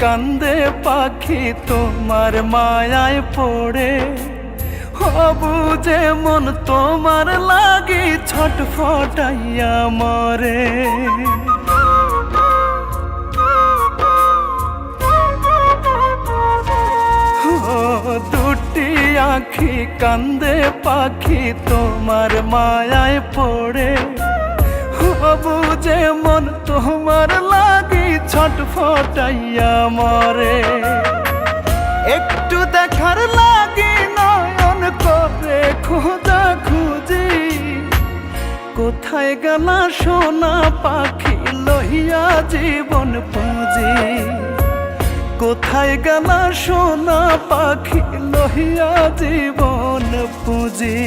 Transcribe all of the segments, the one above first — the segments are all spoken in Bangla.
কান্দে, পাখি তোমার মায়ায় পড়ে। হবু যে মন তোমার লাগি ছটফটাইয়া মরে। ও দুটি আখি কান্দে, পাখি তোমার মায়ায় পড়ে। যে মন তোমার লাগি ছটফটাইয়া মরে। একটু দেখার লাগি নয়ন করে খোঁজা খুঁজি। কোথায় গেলা সোনা পাখি লহিয়া জীবন পুঁজি। কোথায় গেলা সোনা পাখি লহিয়া জীবন পুঁজি।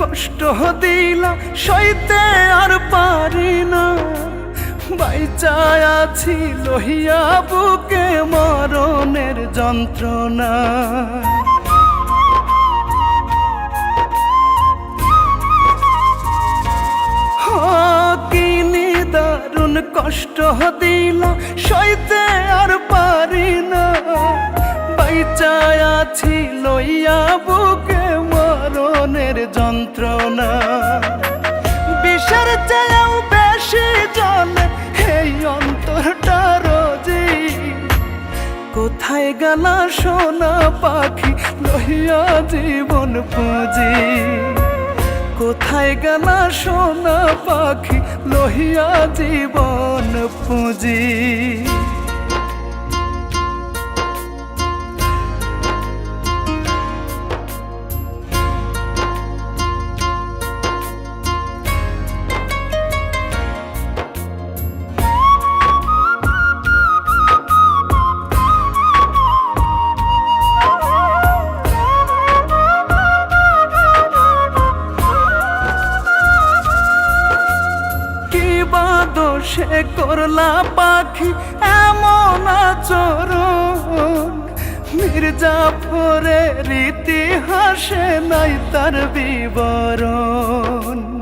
কষ্ট দিলা, সইতে আর পারি না। বাইচায় আছি লহিয়া বুকে মরণের যন্ত্রণা। কষ্ট দিলা, সইতে চেয়েও বেশি জলে, এই অন্তরটা রোজি। কোথায় গেলা সোনা পাখি লইয়া জীবন পুঁজি। কোথায় গেলা সোনা পাখি, লহিয়া জীবন পুঁজি। কি বা করলা পাখি এমন আচরণ। মির্জাফরের ইতিহাসে নাই তার বিবরণ।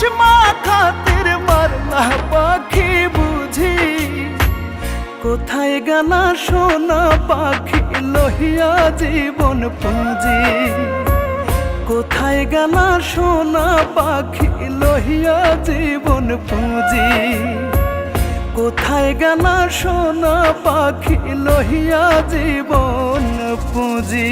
বিস্মা খাতির মারলা পাখি বুঝি। কোথায় গেলা সোনা পাখি লহিয়া জীবন পুঁজি। কোথায় গেলা সোনা পাখি লহিয়া জীবন পুঁজি। কোথায় গেলা সোনা পাখি লহিয়া জীবন পুঁজি।